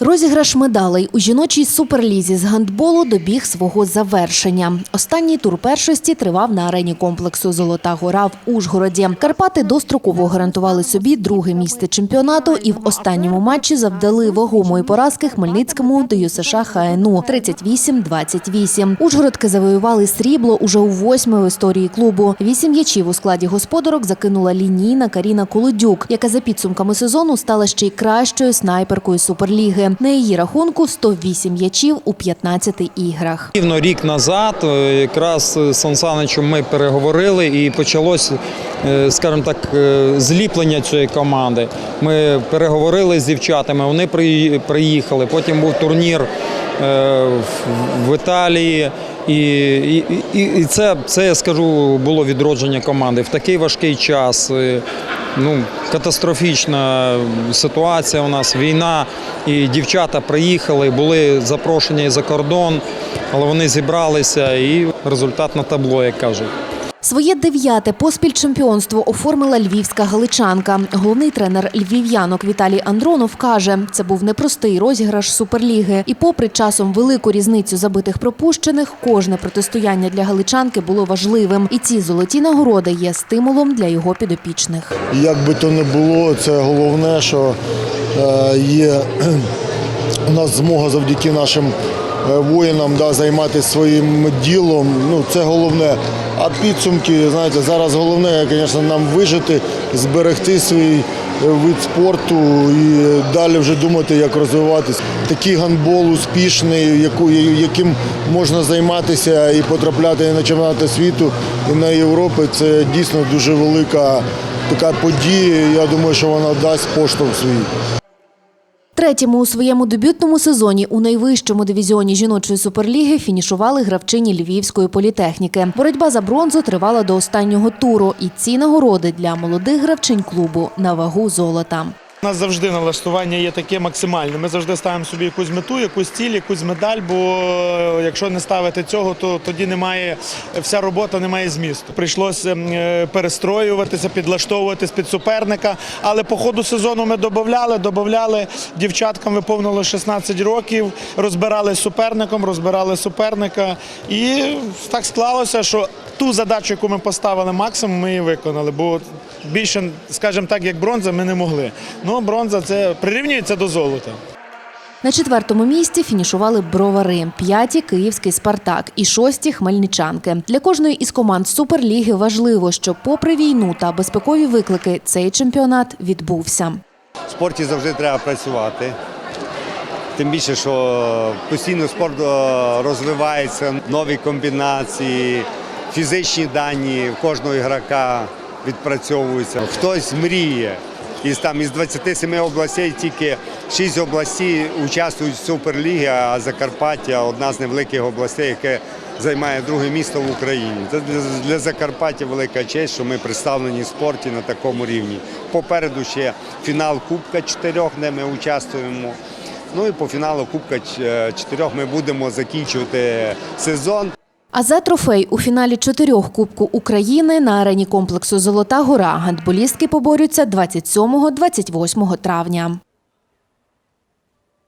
Розіграш медалей у жіночій суперлізі з гандболу добіг свого завершення. Останній тур першості тривав на арені комплексу Золота гора в Ужгороді. Карпати достроково гарантували собі друге місце чемпіонату і в останньому матчі завдали вагомої поразки Хмельницькому до ЮСШ ХНУ 38-28. Ужгородки завоювали срібло уже у восьми в історії клубу. Вісім м'ячів у складі господарок закинула лінійна Каріна Колодюк, яка за підсумками сезону стала ще й кращою снайперкою суперліги. На її рахунку 108 м'ячів у 15 іграх. Рівно рік назад, е, якраз з Сан ми переговорили і почалось, е, скажімо так, е, зліплення цієї команди. Ми переговорили з дівчатами, вони приї- приїхали. Потім був турнір е, в Італії. І, і, і, це, це, я скажу, було відродження команди. В такий важкий час. Ну, катастрофічна ситуація у нас, війна, і дівчата приїхали, були запрошені за кордон, але вони зібралися і результат на табло, як кажуть. Своє дев'яте поспіль чемпіонство оформила львівська галичанка. Головний тренер львів'янок Віталій Андронов каже, це був непростий розіграш суперліги. І попри часом велику різницю забитих пропущених, кожне протистояння для галичанки було важливим. І ці золоті нагороди є стимулом для його підопічних. Як би то не було, це головне, що е, є у нас змога завдяки нашим воїнам да, займатися своїм ділом. Ну, це головне. А підсумки, знаєте, зараз головне, звісно, нам вижити, зберегти свій е, вид спорту і далі вже думати, як розвиватися. Такий гандбол успішний, яким можна займатися і потрапляти на чемпіонати світу і на Європи, це дійсно дуже велика така подія. Я думаю, що вона дасть поштовх свій. Третьому у своєму дебютному сезоні у найвищому дивізіоні жіночої суперліги фінішували гравчині Львівської політехніки. Боротьба за бронзу тривала до останнього туру, і ці нагороди для молодих гравчинь клубу на вагу золота. Нас завжди налаштування є таке максимальне. Ми завжди ставимо собі якусь мету, якусь ціль, якусь медаль. Бо е, якщо не ставити цього, то тоді немає вся робота не має змісту. Прийшлося е, перестроюватися, підлаштовуватись під суперника. Але по ходу сезону ми додавали, додавали. Дівчаткам виповнило 16 років, розбирали з суперником, розбирали суперника. І так склалося, що ту задачу, яку ми поставили максимум, ми її виконали. Бо більше, скажімо так, як бронза, ми не могли. Ну, бронза це прирівнюється до золота. На четвертому місці фінішували бровари, п'яті київський Спартак і шості хмельничанки. Для кожної із команд суперліги важливо, що, попри війну та безпекові виклики, цей чемпіонат відбувся. В спорті завжди треба працювати. Тим більше, що постійно спорт е, розвивається, нові комбінації, фізичні дані кожного ігрока відпрацьовуються. Хтось мріє. Із там із 27 областей тільки 6 областей участвують в Суперлігі, а Закарпаття одна з невеликих областей, яке займає друге місто в Україні. Це для- Закарпаття велика честь, що ми представлені в спорті на такому рівні. Попереду ще фінал Кубка чотирьох, де ми участвуємо. Ну і по фіналу Кубка чотирьох ми будемо закінчувати сезон. А за трофей у фіналі чотирьох Кубку України на арені комплексу Золота гора гандболістки поборються 27-28 травня.